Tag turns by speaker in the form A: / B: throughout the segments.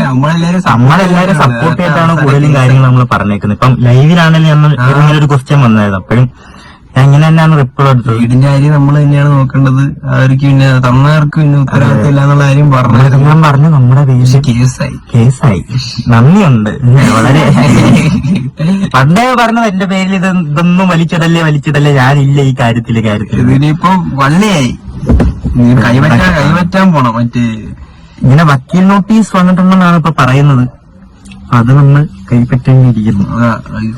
A: നമ്മളെല്ലാരും
B: സപ്പോർട്ട് ചെയ്തിട്ടാണ് കൂടുതലും കാര്യങ്ങൾ നമ്മൾ പറഞ്ഞേക്കുന്നത്. ഇപ്പം ലൈവിലാണെങ്കിലും നമ്മൾ ഇങ്ങനെ ഒരു ക്വസ്റ്റ്യൻ വന്നായിരുന്നു അപ്പോഴും ഞാൻ ഇങ്ങനെ തന്നെയാണ് റിപ്ലൈ എടുത്തത്
A: വീടിന്റെ കാര്യം നമ്മൾ തന്നെയാണ് നോക്കേണ്ടത്. അവർക്ക് പിന്നെ തന്നവർക്ക് പിന്നെ ഉത്തരവാദിത്തമില്ല എന്നുള്ള കാര്യം പറഞ്ഞു
B: ഞാൻ പറഞ്ഞു നമ്മുടെ പേര്
A: കേസായി.
B: കേസായി. നന്ദിയുണ്ട്. വളരെ. പണ്ടേ പറഞ്ഞത് എന്റെ പേരിൽ ഇത് ഇതൊന്നും വലിച്ചിടല്ലേ വലിച്ചിടല്ലേ. ഞാനില്ല ഈ കാര്യത്തിൽ കാര്യത്തിൽ.
A: ഇതിനിപ്പോ വള്ളിയായി. കൈവറ്റാൻ പോണം. മറ്റേ
B: ഇങ്ങനെ വക്കീൽ നോട്ടീസ് വന്നിട്ടുണ്ടെന്നാണ് ഇപ്പൊ പറയുന്നത്. അത് നമ്മൾ കൈപ്പറ്റേണ്ടിയിരിക്കുന്നു.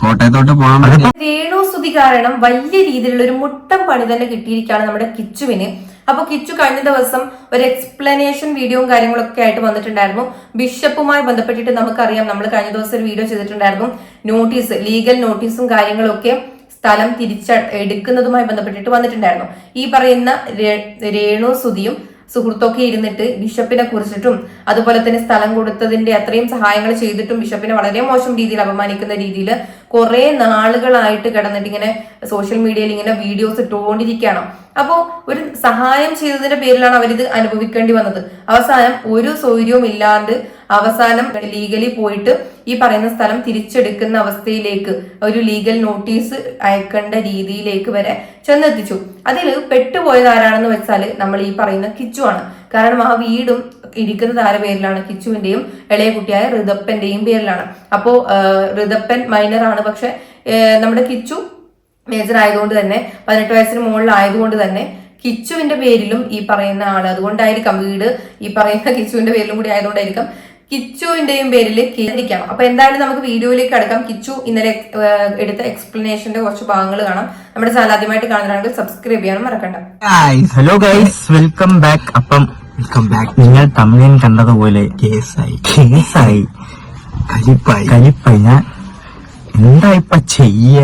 A: കോട്ടയത്തോട്ട് പോകാൻ
C: രേണു സ്തുതി കാരണം വലിയ രീതിയിലുള്ള ഒരു മുട്ടം പണി തന്നെ കിട്ടിയിരിക്കുകയാണ് നമ്മുടെ കിച്ചുവിന്. അപ്പൊ കിച്ചു കഴിഞ്ഞ ദിവസം ഒരു എക്സ്പ്ലനേഷൻ വീഡിയോയും കാര്യങ്ങളൊക്കെ ആയിട്ട് വന്നിട്ടുണ്ടായിരുന്നു. ബിഷപ്പുമായി ബന്ധപ്പെട്ടിട്ട് നമുക്കറിയാം നമ്മൾ കഴിഞ്ഞ ദിവസം ഒരു വീഡിയോ ചെയ്തിട്ടുണ്ടായിരുന്നു. നോട്ടീസ് ലീഗൽ നോട്ടീസും കാര്യങ്ങളൊക്കെ സ്ഥലം തിരിച്ച എടുക്കുന്നതുമായി ബന്ധപ്പെട്ടിട്ട് വന്നിട്ടുണ്ടായിരുന്നു. ഈ പറയുന്ന രേണു സുതിയും സുഹൃത്തൊക്കെ ഇരുന്നിട്ട് ബിഷപ്പിനെ കുറിച്ചിട്ടും അതുപോലെ തന്നെ സ്ഥലം കൊടുത്തതിന്റെ അത്രയും സഹായങ്ങൾ ചെയ്തിട്ടും ബിഷപ്പിനെ വളരെ മോശം രീതിയിൽ അപമാനിക്കുന്ന രീതിയിൽ കുറെ നാളുകളായിട്ട് കിടന്നിട്ട് ഇങ്ങനെ സോഷ്യൽ മീഡിയയിൽ ഇങ്ങനെ വീഡിയോസ് ഇട്ടുകൊണ്ടിരിക്കുകയാണ്. അപ്പോൾ ഒരു സഹായം ചെയ്തതിന്റെ പേരിലാണ് അവരിത് അനുഭവിക്കേണ്ടി വന്നത്. അവസാനം ഒരു സൗകര്യവും ഇല്ലാണ്ട് അവസാനം ലീഗലി പോയിട്ട് ഈ പറയുന്ന സ്ഥലം തിരിച്ചെടുക്കുന്ന അവസ്ഥയിലേക്ക് ഒരു ലീഗൽ നോട്ടീസ് അയക്കേണ്ട രീതിയിലേക്ക് വരെ ചെന്നെത്തിച്ചു. അതിൽ പെട്ടുപോയത് ആരാണെന്ന് വെച്ചാൽ നമ്മൾ ഈ പറയുന്ന കിച്ചു ആണ്. കാരണം ആ വീടും ഇരിക്കുന്നത് ആരുടെ പേരിലാണ്? കിച്ചുവിന്റെയും ഇളയ കുട്ടിയായ ഋതപ്പന്റെയും പേരിലാണ്. അപ്പോ ഋതപ്പൻ മൈനർ ആണ്. പക്ഷെ നമ്മുടെ കിച്ചു മേജർ ആയതുകൊണ്ട് തന്നെ പതിനെട്ട് വയസ്സിന് മുകളിലായതുകൊണ്ട് തന്നെ കിച്ചുവിന്റെ പേരിലും ഈ പറയുന്ന ആൾ അതുകൊണ്ടായിരിക്കാം വീട് ഈ പറയുന്ന കിച്ചുവിന്റെ പേരിലും കൂടി ആയതുകൊണ്ടായിരിക്കാം കിച്ചുവിന്റെയും പേരിൽ കേന്ദ്രിക്കാം അപ്പൊ എന്തായാലും നമുക്ക് വീഡിയോയിലേക്ക് അടക്കാം കിച്ചു ഇന്നലെ എടുത്ത എക്സ്പ്ലനേഷന്റെ കുറച്ച് ഭാഗങ്ങൾ കാണാം. നമ്മുടെ ചാനൽ ആദ്യമായിട്ട് കാണുന്നതാണെങ്കിൽ സബ്സ്ക്രൈബ് ചെയ്യാനും മറക്കണ്ട.
B: ഹലോ ഗൈസ് വെൽക്കം ബാക്ക് അപ്പം
A: വെൽക്കം ബാക്ക്
B: നിങ്ങൾ തമിഴൻ കണ്ടതുപോലെ
A: കേസായി
B: കേസായി.
A: കലിപ്പായി.
B: കലിപ്പായി. ഞാൻ എന്താ ഇപ്പൊ ചെയ്യ?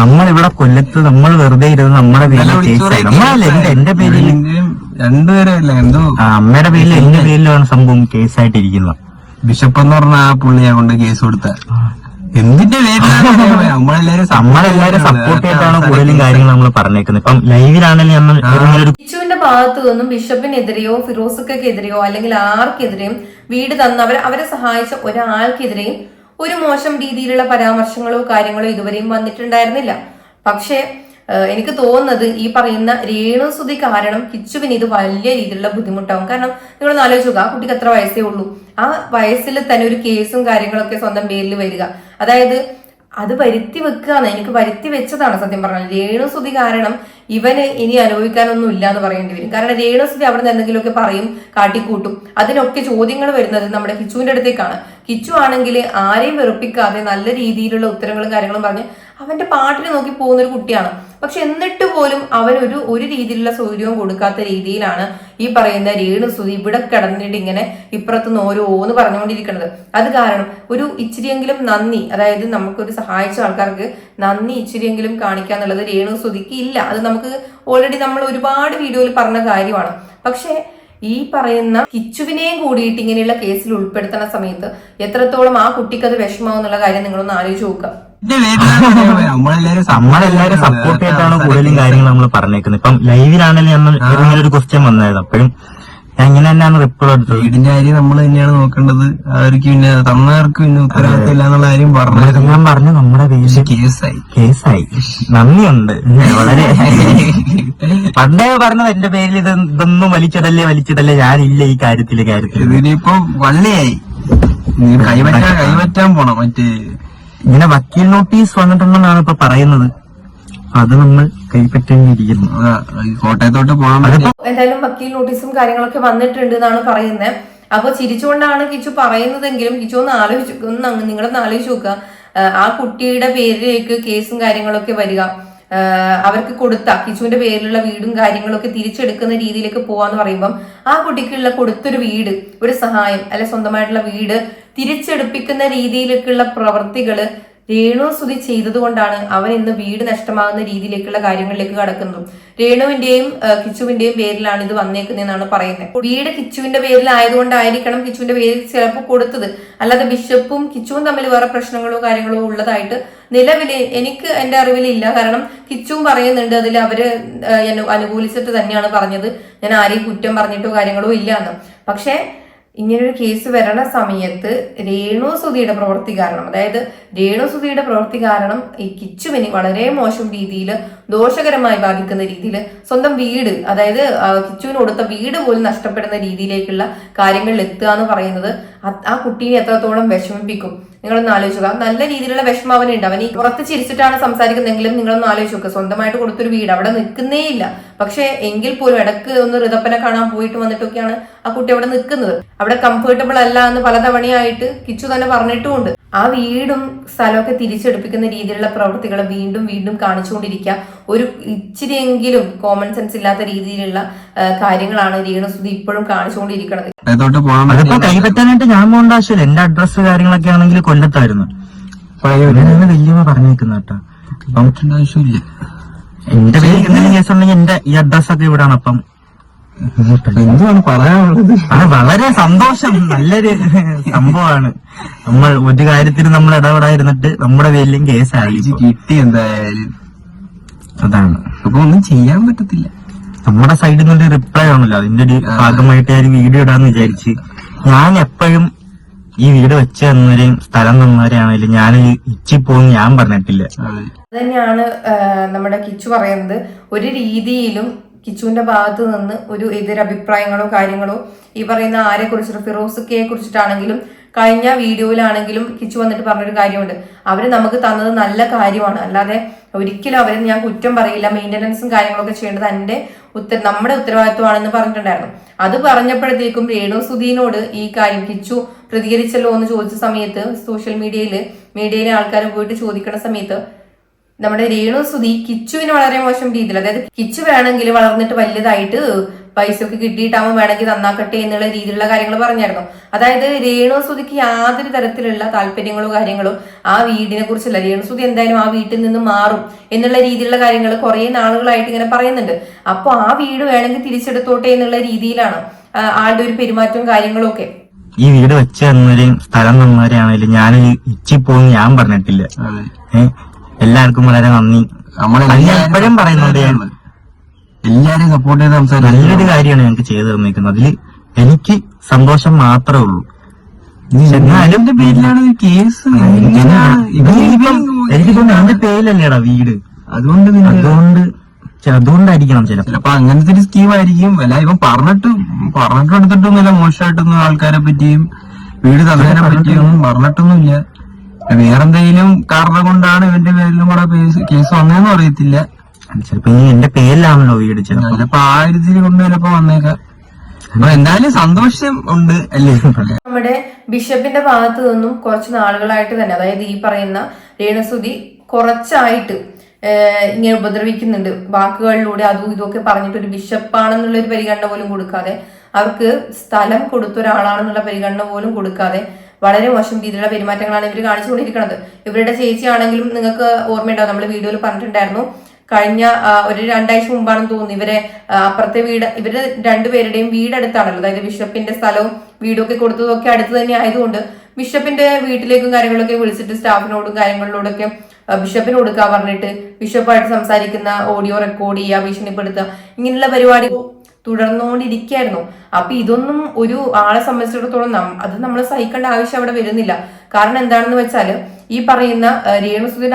B: നമ്മളിവിടെ കൊല്ലത്ത് നമ്മൾ വെറുതെ ഇരുന്ന് നമ്മുടെ പേരിൽ കേസായി. നമ്മളല്ലേ എന്റെ പേരിൽ?
A: രണ്ടുപേരല്ല? എന്തോ
B: അമ്മയുടെ പേരിൽ എന്റെ പേരിലാണ് സംഭവം കേസായിട്ടിരിക്കുന്നത്.
A: ബിഷപ്പ് എന്ന് പറഞ്ഞ ആ പുള്ളിയെ കൊണ്ട് കേസ് കൊടുത്ത. എന്തിന്റെ നമ്മളെല്ലാരും
B: നമ്മളെല്ലാരും സപ്പോർട്ട് ചെയ്തിട്ടാണ് കൂടുതലും കാര്യങ്ങൾ നമ്മൾ പറഞ്ഞേക്കുന്നത്. ഇപ്പം ലൈവിലാണെങ്കിലും നമ്മൾ
C: കിച്ചുവിന്റെ ഭാഗത്തു നിന്നും ബിഷപ്പിനെതിരെയോ ഫിറോസക്കെതിരെയോ അല്ലെങ്കിൽ ആർക്കെതിരെയും വീട് തന്നവർ അവരെ സഹായിച്ച ഒരാൾക്കെതിരെയും ഒരു മോശം രീതിയിലുള്ള പരാമർശങ്ങളോ കാര്യങ്ങളോ ഇതുവരെയും വന്നിട്ടുണ്ടായിരുന്നില്ല. പക്ഷേ എനിക്ക് തോന്നുന്നത് ഈ പറയുന്ന രേണുസുതി കാരണം കിച്ചുവിന് ഇത് വലിയ രീതിയിലുള്ള ബുദ്ധിമുട്ടാവും. കാരണം നിങ്ങൾ ആലോചിച്ച് നോക്കുക ആ കുട്ടിക്ക് എത്ര വയസ്സേ ഉള്ളൂ. ആ വയസ്സിൽ തന്നെ ഒരു കേസും കാര്യങ്ങളൊക്കെ സ്വന്തം പേരിൽ വരിക. അതായത് അത് വരുത്തി വെക്കുകയാണ്. എനിക്ക് വരുത്തി വെച്ചതാണ് സത്യം പറഞ്ഞാൽ. രേണുസുതി കാരണം ഇവന് ഇനി അനുഭവിക്കാനൊന്നും ഇല്ല എന്ന് പറയേണ്ടി വരും. കാരണം രേണുസിന് അവിടെ നിന്ന് എന്തെങ്കിലുമൊക്കെ പറയും കാട്ടിക്കൂട്ടും. അതിനൊക്കെ ചോദ്യങ്ങൾ വരുന്നത് നമ്മുടെ കിച്ചുവിന്റെ അടുത്തേക്കാണ്. കിച്ചു ആണെങ്കിൽ ആരെയും വെറുപ്പിക്കാതെ നല്ല രീതിയിലുള്ള ഉത്തരങ്ങളും കാര്യങ്ങളും പറഞ്ഞ് അവന്റെ പാട്ടിനെ നോക്കി പോകുന്ന ഒരു കുട്ടിയാണ്. പക്ഷെ എന്നിട്ട് പോലും അവൻ ഒരു ഒരു രീതിയിലുള്ള സൗകര്യവും കൊടുക്കാത്ത രീതിയിലാണ് ഈ പറയുന്ന രേണുസുതി ഇവിടെ കിടന്നിട്ട് ഇങ്ങനെ ഇപ്പുറത്ത് ഇപ്പുറത്തുനിന്ന് ഓരോന്ന് പറഞ്ഞുകൊണ്ടിരിക്കുന്നത്. അത് കാരണം ഒരു ഇച്ചിരിയെങ്കിലും നന്ദി അതായത് നമുക്കൊരു സഹായിച്ച ആൾക്കാർക്ക് നന്ദി ഇച്ചിരിയെങ്കിലും കാണിക്കുക എന്നുള്ളത് രേണുസുതിക്ക് ഇല്ല അത് നമുക്ക് ഓൾറെഡി നമ്മൾ ഒരുപാട് വീഡിയോയിൽ പറഞ്ഞ കാര്യമാണ്. പക്ഷേ ഈ പറയുന്ന കിച്ചുവിനെയും കൂടിയിട്ട് ഇങ്ങനെയുള്ള കേസിൽ ഉൾപ്പെടുത്തുന്ന സമയത്ത് എത്രത്തോളം ആ കുട്ടിക്ക് അത് വിഷമാവും എന്നുള്ള കാര്യം നിങ്ങളൊന്ന് ആലോചിച്ച് നോക്കുക.
A: നമ്മളെല്ലാരും
B: സപ്പോർട്ട് ചെയ്തിട്ടാണ് കൂടുതലും കാര്യങ്ങൾ നമ്മൾ പറഞ്ഞേക്കുന്നത്. ഇപ്പം ലൈവിലാണെങ്കിലും ഇങ്ങനെ ഒരു ക്വസ്റ്റ്യൻ വന്നായിരുന്നു അപ്പോഴും ഞാൻ ഇങ്ങനെ തന്നെയാണ് റിപ്ലൈ എടുത്തത്.
A: വീടിന്റെ കാര്യം നമ്മൾ തന്നെയാണ് നോക്കേണ്ടത്. അവർക്ക് പിന്നെ തന്നവർക്ക് പിന്നെ ഉത്തരവാദിത്തമില്ല എന്നുള്ള കാര്യം പറഞ്ഞു
B: ഞാൻ പറഞ്ഞു നമ്മുടെ പേര്
A: കേസായി.
B: കേസായി. നന്ദിയുണ്ട്. വളരെ പണ്ടേ പറഞ്ഞത് എന്റെ പേരിൽ ഇത് ഇതൊന്നും വലിച്ചിടല്ലേ വലിച്ചിടല്ലേ ഞാനില്ല ഈ കാര്യത്തിൽ കാര്യത്തിൽ
A: ഇതിനിപ്പോ വള്ളിയായി. കൈവറ്റാൻ കൈവറ്റാൻ പോണം. മറ്റേ
B: ഇങ്ങനെ വക്കീൽ നോട്ടീസ് വന്നിട്ടുണ്ടെന്നാണ് ഇപ്പൊ പറയുന്നത്. അത് നമ്മൾ കൈപ്പറ്റേണ്ടിയിരിക്കുന്നു.
A: കോട്ടയത്തോട്ട് പോകാൻ
C: എന്തായാലും വക്കീൽ നോട്ടീസും കാര്യങ്ങളൊക്കെ വന്നിട്ടുണ്ട് എന്നാണ് പറയുന്നത് അപ്പൊ ചിരിച്ചുകൊണ്ടാണ് കിച്ചു പറയുന്നതെങ്കിലും കിച്ചു ഒന്ന് ആലോചിച്ച് ഒന്ന് നിങ്ങളൊന്ന് ആലോചിച്ച് നോക്കുക. ആ കുട്ടിയുടെ പേരിലേക്ക് കേസും കാര്യങ്ങളൊക്കെ വരിക. അവർക്ക് കൊടുത്ത കിച്ചുവിന്റെ പേരിലുള്ള വീടും കാര്യങ്ങളൊക്കെ തിരിച്ചെടുക്കുന്ന രീതിയിലേക്ക് പോവാന്ന് പറയുമ്പം ആ കുട്ടിക്കുള്ള കൊടുത്തൊരു വീട് ഒരു സഹായം അല്ലെ സ്വന്തമായിട്ടുള്ള വീട് തിരിച്ചെടുപ്പിക്കുന്ന രീതിയിലേക്കുള്ള പ്രവർത്തികൾ രേണു സ്തുതി ചെയ്തതുകൊണ്ടാണ് അവൻ ഇന്ന് വീട് നഷ്ടമാകുന്ന രീതിയിലേക്കുള്ള കാര്യങ്ങളിലേക്ക് കടക്കുന്നത്. രേണുവിന്റെയും കിച്ചുവിന്റെയും പേരിലാണ് ഇത് വന്നേക്കുന്നതെന്നാണ് പറയുന്നത്. വീട് കിച്ചുവിന്റെ പേരിലായതുകൊണ്ടായിരിക്കണം കിച്ചുവിന്റെ പേരിൽ ചിലപ്പോൾ കൊടുത്തത്. അല്ലാതെ ബിഷപ്പും കിച്ചുവും തമ്മിൽ വേറെ പ്രശ്നങ്ങളോ കാര്യങ്ങളോ ഉള്ളതായിട്ട് നിലവിൽ എനിക്ക് എന്റെ അറിവിലില്ല. കാരണം കിച്ചുവും പറയുന്നുണ്ട് അതിൽ അവർ അനുകൂലിച്ചിട്ട് തന്നെയാണ് പറഞ്ഞത്. ഞാൻ ആരെയും കുറ്റം പറഞ്ഞിട്ടോ കാര്യങ്ങളോ ഇല്ല എന്ന് പക്ഷേ ഇങ്ങനൊരു കേസ് വരണ സമയത്ത് രേണു സുധിയുടെ പ്രവൃത്തി കാരണം അതായത് രേണു സുധിയുടെ പ്രവൃത്തി കാരണം ഈ കിച്ചുവിനെ വളരെ മോശം രീതിയിൽ ദോഷകരമായി ബാധിക്കുന്ന രീതിയിൽ സ്വന്തം വീട് അതായത് കിച്ചുവിന് കൊടുത്ത വീട് പോലും നഷ്ടപ്പെടുന്ന രീതിയിലേക്കുള്ള കാര്യങ്ങളിൽ എത്തുക എന്ന് പറയുന്നത് ആ കുട്ടീനെ എത്രത്തോളം വിഷമിപ്പിക്കും. നിങ്ങളൊന്ന് ആലോചിക്കുക നല്ല രീതിയിലുള്ള വിഷമം അവനുണ്ട് അവൻ ഈ പുറത്ത് ചിരിച്ചിട്ടാണ് സംസാരിക്കുന്നതെങ്കിലും നിങ്ങളൊന്ന് ആലോചിച്ച് നോക്കുക സ്വന്തമായിട്ട് കൊടുത്തൊരു വീട് അവിടെ നിൽക്കുന്നേ ഇല്ല. പക്ഷെ എങ്കിൽ പോലും ഇടയ്ക്ക് ഒന്ന് ഋതപ്പനെ കാണാൻ പോയിട്ട് വന്നിട്ടൊക്കെയാണ് ആ കുട്ടി അവിടെ നിൽക്കുന്നത്. അവിടെ കംഫർട്ടബിൾ അല്ല എന്ന് പലതവണയായിട്ട് കിച്ചു തന്നെ പറഞ്ഞിട്ടുമുണ്ട്. ആ വീടും സ്ഥലമൊക്കെ തിരിച്ചെടുപ്പിക്കുന്ന രീതിയിലുള്ള പ്രവൃത്തികൾ വീണ്ടും വീണ്ടും കാണിച്ചുകൊണ്ടിരിക്കുക. ഒരു ഇച്ചിരിയെങ്കിലും കോമൺ സെൻസ് ഇല്ലാത്ത രീതിയിലുള്ള കാര്യങ്ങളാണ് രീണസുധി ഇപ്പോഴും കാണിച്ചുകൊണ്ടിരിക്കുന്നത്.
B: അതിപ്പോ കൈപ്പറ്റാനായിട്ട് ഞാൻ പോകേണ്ട ആവശ്യമില്ല. എന്റെ അഡ്രസ്സ് കാര്യങ്ങളൊക്കെ ആണെങ്കിൽ കൊല്ലത്തായിരുന്നു. വല്യമ്മ പറഞ്ഞേക്കുന്ന കേട്ടോ.
A: ആവശ്യമില്ല.
B: എന്റെ പേര് എന്തെങ്കിലും കേസ് ഉണ്ടെങ്കിൽ എന്റെ ഈ അഡ്രസ്സൊക്കെ ഇവിടാണ് അപ്പം.
A: എന്തുവാണ് പറയാനുള്ളത്?
B: അത് വളരെ സന്തോഷം. നല്ലൊരു സംഭവമാണ്. നമ്മൾ ഒരു കാര്യത്തിന് നമ്മൾ ഇടപെടാതിരുന്നിട്ട് നമ്മുടെ പേരിലും കേസായി
A: കിട്ടി എന്തായാലും.
B: അതാണ്.
A: അപ്പൊ ഒന്നും ചെയ്യാൻ പറ്റത്തില്ല.
B: നമ്മുടെ സൈഡിൽ നിന്നൊരു റിപ്ലൈ ആണല്ലോ. അതിന്റെ ഒരു ഭാഗമായിട്ട് ഞാൻ വീഡിയോ ഇടാന്ന് വിചാരിച്ച്. ഞാൻ എപ്പോഴും ഈ വീട് വെച്ച് തന്നവരെയും സ്ഥലം തന്നവരെയാണെങ്കിലും ഞാൻ ഇച്ചി പോകുന്നു ഞാൻ പറഞ്ഞിട്ടില്ല.
A: അതെ.
C: തന്നെയാണ് നമ്മുടെ കിച്ചു പറയുന്നത്. ഒരു രീതിയിലും കിച്ചുവിന്റെ ഭാഗത്ത് നിന്ന് ഒരു എതിരഭിപ്രായങ്ങളോ കാര്യങ്ങളോ ഈ പറയുന്ന ആരെ കുറിച്ചിട്ട് ഫിറോസുക്കയെ കുറിച്ചിട്ടാണെങ്കിലും കഴിഞ്ഞ വീഡിയോയിലാണെങ്കിലും കിച്ചു വന്നിട്ട് പറഞ്ഞൊരു കാര്യമുണ്ട്. അവർ നമുക്ക് തന്നത് നല്ല കാര്യമാണ്. അല്ലാതെ ഒരിക്കലും അവരെ ഞാൻ കുറ്റം പറയില്ല മെയിന്റനൻസും കാര്യങ്ങളൊക്കെ ചെയ്യേണ്ടത് എന്റെ ഉത്തര നമ്മുടെ ഉത്തരവാദിത്വമാണെന്ന് പറഞ്ഞിട്ടുണ്ടായിരുന്നു. അത് പറഞ്ഞപ്പോഴത്തേക്കും രേണു സുധീനോട് ഈ കാര്യം കിച്ചു പ്രതികരിച്ചല്ലോ എന്ന് ചോദിച്ച സമയത്ത് സോഷ്യൽ മീഡിയയിൽ മീഡിയയിലെ ആൾക്കാർ പോയിട്ട് ചോദിക്കുന്ന സമയത്ത് നമ്മുടെ രേണു സുധി കിച്ചുവിന് വളരെ മോശം രീതിയിൽ അതായത് കിച്ചു വേണമെങ്കിൽ വളർന്നിട്ട് വലുതായിട്ട് പൈസ ഒക്കെ കിട്ടിയിട്ടാവും വേണമെങ്കിൽ നന്നാക്കട്ടെ എന്നുള്ള രീതിയിലുള്ള കാര്യങ്ങൾ പറഞ്ഞായിരുന്നു. അതായത് രേണു സുധിക്ക് യാതൊരു തരത്തിലുള്ള താല്പര്യങ്ങളോ കാര്യങ്ങളോ ആ വീടിനെ കുറിച്ചല്ല. രേണു സുധി എന്തായാലും ആ വീട്ടിൽ നിന്ന് മാറും എന്നുള്ള രീതിയിലുള്ള കാര്യങ്ങൾ കുറെ നാളുകളായിട്ട് ഇങ്ങനെ പറയുന്നുണ്ട്. അപ്പോൾ ആ വീട് വേണമെങ്കിൽ തിരിച്ചെടുത്തോട്ടെ എന്നുള്ള രീതിയിലാണ് ആളുടെ ഒരു പെരുമാറ്റവും കാര്യങ്ങളും ഒക്കെ.
B: ഈ വീട് വെച്ച് തന്നവരെയും സ്ഥലം തന്നവരെയാണെങ്കിലും ഞാൻ ഇച്ചിപ്പോന്ന് ഞാൻ പറഞ്ഞിട്ടില്ല. എല്ലാവർക്കും വളരെ നന്ദി. എപ്പോഴും പറയുന്നുണ്ട്.
A: എല്ലാരും സപ്പോർട്ട് ചെയ്ത് സംസാരിക്കും
B: നല്ലൊരു കാര്യമാണ് ഞങ്ങൾക്ക് ചെയ്തു തന്നിരിക്കുന്നത് അതിൽ എനിക്ക് സന്തോഷം മാത്രമേ ഉള്ളൂ.
A: എന്നാലും പേരിലാണ് കേസ്
B: എനിക്കിപ്പം എന്റെ പേരിലല്ലേടാ വീട്.
A: അതുകൊണ്ട്
B: അതുകൊണ്ട് അതുകൊണ്ടായിരിക്കണം ചിലപ്പോ.
A: അങ്ങനത്തെ ഒരു സ്കീം ആയിരിക്കും. അല്ല ഇവൻ പറഞ്ഞിട്ട് പറഞ്ഞിട്ട് എടുത്തിട്ടൊന്നുമില്ല. മോശമായിട്ടൊന്നും ആൾക്കാരെ പറ്റിയും വീട് തന്നതിനെ പറ്റിയൊന്നും പറഞ്ഞിട്ടൊന്നുമില്ല. വേറെന്തെങ്കിലും കാരണം കൊണ്ടാണ് ഇവന്റെ പേരിലും കൂടെ കേസ് വന്നതെന്ന് അറിയത്തില്ല.
B: ചിലപ്പോ ഇനി എന്റെ പേരിലാണല്ലോ വീട് ചിലപ്പോ.
A: ചിലപ്പോ ആ ഒരു ഇതിൽ കൊണ്ട് ചിലപ്പോ വന്നേക്കാം. അപ്പൊ എന്തായാലും സന്തോഷം ഉണ്ട് അല്ലേ?
C: നമ്മുടെ ബിഷപ്പിന്റെ ഭാഗത്തു നിന്നും കുറച്ച് നാളുകളായിട്ട് തന്നെ അതായത് ഈ പറയുന്ന രേണസുതി കുറച്ചായിട്ട് ഇങ്ങനെ ഉപദ്രവിക്കുന്നുണ്ട്. വാക്കുകളിലൂടെ അതും ഇതൊക്കെ പറഞ്ഞിട്ട് ഒരു ബിഷപ്പാണെന്നുള്ള ഒരു പരിഗണന പോലും കൊടുക്കാതെ അവർക്ക് സ്ഥലം കൊടുത്ത ഒരാളാണെന്നുള്ള പരിഗണന പോലും കൊടുക്കാതെ വളരെ മോശം രീതിയിലുള്ള പെരുമാറ്റങ്ങളാണ് ഇവർ കാണിച്ചുകൊണ്ടിരിക്കുന്നത്. ഇവരുടെ ചേച്ചിയാണെങ്കിലും നിങ്ങൾക്ക് ഓർമ്മയുണ്ടാവും. നമ്മൾ വീഡിയോയിൽ പറഞ്ഞിട്ടുണ്ടായിരുന്നു. കഴിഞ്ഞ ഒരു രണ്ടാഴ്ച മുമ്പാണെന്ന് തോന്നുന്നു ഇവരെ അപ്പുറത്തെ വീട് ഇവരുടെ രണ്ടുപേരുടെയും വീട് അടുത്താണല്ലോ അതായത് ബിഷപ്പിന്റെ സ്ഥലവും വീടും ഒക്കെ കൊടുത്തതൊക്കെ അടുത്ത് തന്നെ ആയതുകൊണ്ട് ബിഷപ്പിന്റെ വീട്ടിലേക്കും കാര്യങ്ങളൊക്കെ വിളിച്ചിട്ട് സ്റ്റാഫിനോടും കാര്യങ്ങളിലോടൊക്കെ ബിഷപ്പിന് കൊടുക്കാൻ പറഞ്ഞിട്ട് ബിഷപ്പായിട്ട് സംസാരിക്കുന്ന ഓഡിയോ റെക്കോർഡ് ചെയ്യുക ഭീഷണിപ്പെടുത്തുക ഇങ്ങനെയുള്ള പരിപാടി തുടർന്നുകൊണ്ടിരിക്കുകയായിരുന്നു. അപ്പൊ ഇതൊന്നും ഒരു ആളെ സംബന്ധിച്ചിടത്തോളം അത് നമ്മൾ സഹിക്കേണ്ട ആവശ്യം അവിടെ വരുന്നില്ല. കാരണം എന്താണെന്ന് വെച്ചാൽ ഈ പറയുന്ന ആ,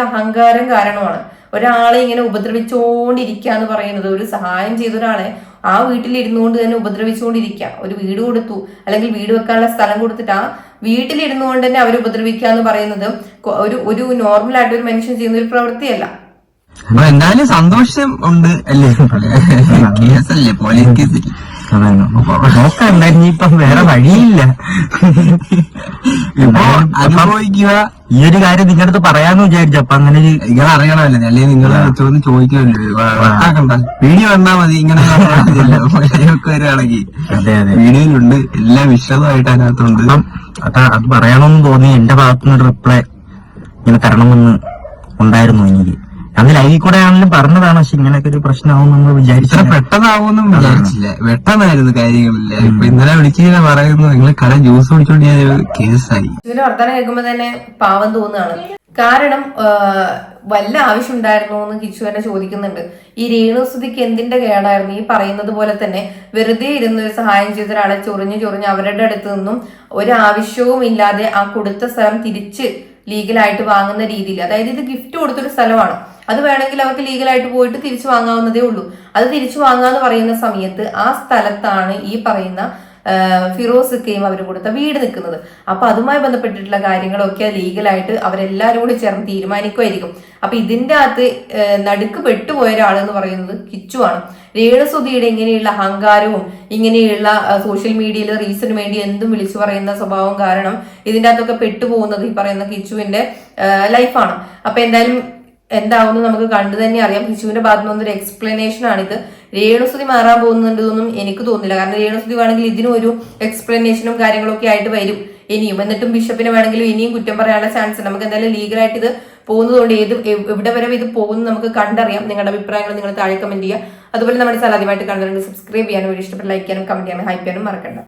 C: അഹങ്കാരം കാരണമാണ് ഒരാളെ ഇങ്ങനെ ഉപദ്രവിച്ചുകൊണ്ടിരിക്കുക എന്ന് പറയുന്നത്. ഒരു സഹായം ചെയ്ത ഒരാളെ ആ വീട്ടിൽ ഇരുന്നുകൊണ്ട് തന്നെ ഉപദ്രവിച്ചുകൊണ്ടിരിക്കുക ഒരു വീട് കൊടുത്തു അല്ലെങ്കിൽ വീട് വെക്കാനുള്ള സ്ഥലം കൊടുത്തിട്ട് ആ വീട്ടിലിരുന്നുകൊണ്ട് തന്നെ അവർ ഉപദ്രവിക്കുക എന്ന് പറയുന്നത് ഒരു ഒരു നോർമൽ ആയിട്ട് ഒരു മനുഷ്യൻ ചെയ്യുന്ന ഒരു പ്രവൃത്തിയല്ല.
A: അപ്പൊ എന്തായാലും സന്തോഷം ഉണ്ട് അല്ലേ? കേസല്ലേ പോലീസ്
B: ഇനിയിപ്പം വേറെ വഴിയില്ല.
A: ഇപ്പൊ അനുഭവിക്കുക.
B: ഈ ഒരു കാര്യം നിങ്ങളുടെ അടുത്ത് പറയാന്ന് വിചാരിച്ചു. അപ്പൊ അങ്ങനെ ഒരു
A: നിങ്ങൾ അറിയണമല്ലോ അല്ലെങ്കിൽ നിങ്ങൾ ചോദ്യം വട്ടാക്കണ്ട. വീഡിയോ വന്നാ മതി ഇങ്ങനെ ഒക്കെ വരികയാണെങ്കിൽ.
B: അതെ അതെ.
A: വീഡിയോയിലുണ്ട് എല്ലാം വിശദമായിട്ട് അതിനകത്തുണ്ട്.
B: അതാ അത് പറയണമെന്ന് തോന്നി എന്റെ ഭാഗത്തുനിന്ന് റിപ്ലൈ ഇങ്ങനെ തരണമെന്ന് ഉണ്ടായിരുന്നു എനിക്ക്. അന്ന് ലൈവിൽ കൂടെ ആണെങ്കിലും പറഞ്ഞതാണ് പക്ഷെ ഇങ്ങനെയൊക്കെ ഒരു പ്രശ്നമാവും നമ്മൾ
A: ഇത്ര
B: വിചാരിച്ചില്ല
A: പെട്ടെന്നാവുമെന്നും വിചാരിച്ചില്ല. പെട്ടെന്നായിരുന്നു കാര്യങ്ങളില്ല ഇപ്പൊ ഇന്നലെ വിളിച്ചിങ്ങനെ പറയുന്നു നിങ്ങൾ കട ജ്യൂസ് കുടിച്ചോണ്ട് ഞാൻ ഒരു കേസായി.
C: ഇതിന്റെ വർത്തമാനം കേൾക്കുമ്പോ തന്നെ പാവം തോന്നുകയാണ്. കാരണം വല്ല ആവശ്യം ഉണ്ടായിരുന്നു എന്ന് കിച്ചു തന്നെ ചോദിക്കുന്നുണ്ട്. ഈ രേണുസ്തുതിക്ക് എന്തിന്റെ കേടായിരുന്നു? ഈ പറയുന്നത് പോലെ തന്നെ വെറുതെ ഇരുന്ന് ഒരു സഹായം ചെയ്ത ഒരാളെ ചൊറിഞ്ഞ് ചൊറിഞ്ഞ് അവരുടെ അടുത്ത് നിന്നും ഒരു ആവശ്യവും ഇല്ലാതെ ആ കൊടുത്ത സ്ഥലം തിരിച്ച് ലീഗലായിട്ട് വാങ്ങുന്ന രീതിയിൽ അതായത് ഇത് ഗിഫ്റ്റ് കൊടുത്തൊരു സ്ഥലമാണ്. അത് വേണമെങ്കിൽ അവർക്ക് ലീഗലായിട്ട് പോയിട്ട് തിരിച്ചു വാങ്ങാവുന്നതേ ഉള്ളൂ. അത് തിരിച്ചു വാങ്ങാന്ന് പറയുന്ന സമയത്ത് ആ സ്ഥലത്താണ് ഈ പറയുന്ന ഫിറോസ് കെയും അവർ കൊടുത്ത വീട് നിൽക്കുന്നത്. അപ്പൊ അതുമായി ബന്ധപ്പെട്ടിട്ടുള്ള കാര്യങ്ങളൊക്കെ ലീഗലായിട്ട് അവരെല്ലാവരും കൂടി ചേർന്ന് തീരുമാനിക്കുമായിരിക്കും. അപ്പൊ ഇതിന്റെ അകത്ത് നടുക്ക് പെട്ടുപോയ ഒരാൾ എന്ന് പറയുന്നത് കിച്ചുവാണ് രേണസുതിയുടെ ഇങ്ങനെയുള്ള അഹങ്കാരവും ഇങ്ങനെയുള്ള സോഷ്യൽ മീഡിയയിൽ റീസിന് വേണ്ടി എന്തും വിളിച്ചു പറയുന്ന സ്വഭാവം കാരണം ഇതിന്റെ അകത്തൊക്കെ പെട്ടുപോകുന്നത് ഈ പറയുന്ന കിച്ചുവിന്റെ ലൈഫാണ്. അപ്പൊ എന്തായാലും എന്താവുമെന്ന് നമുക്ക് കണ്ടു തന്നെ അറിയാം. കിച്ചുവിന്റെ ഭാഗത്തു ഒരു എക്സ്പ്ലനേഷൻ ആണിത്. രേണുസുതി മാറാൻ പോകുന്നുണ്ടെന്നൊന്നും എനിക്ക് തോന്നുന്നില്ല. കാരണം രേണുസുതി വേണമെങ്കിൽ ഇതിനും ഒരു എക്സ്പ്ലനേഷനും കാര്യങ്ങളൊക്കെ ആയിട്ട് വരും. ഇനിയും എന്നിട്ടും ബിഷപ്പിന് വേണമെങ്കിലും ഇനിയും കുറ്റം പറയാനുള്ള ചാൻസ് നമുക്ക് എന്തായാലും ലീഗലായിട്ട് ഇത് പോകുന്നതുകൊണ്ട് ഏത് എവിടെ വരെ ഇത് പോകുന്നു നമുക്ക് കണ്ടറിയാം. നിങ്ങളുടെ അഭിപ്രായങ്ങൾ നിങ്ങൾ താഴെ കമന്റ് ചെയ്യുക. അതുപോലെ നമ്മുടെ ചാനൽ ആദ്യമായിട്ട് കാണുന്നുണ്ട് സബ്സ്ക്രൈബ് ചെയ്യാനും ഇഷ്ടപ്പെട്ട് ലൈക്ക് ചെയ്യാനും കമന്റ് ചെയ്യാനും ഹൈപ്പ് ചെയ്യാനും മറക്കണ്ട.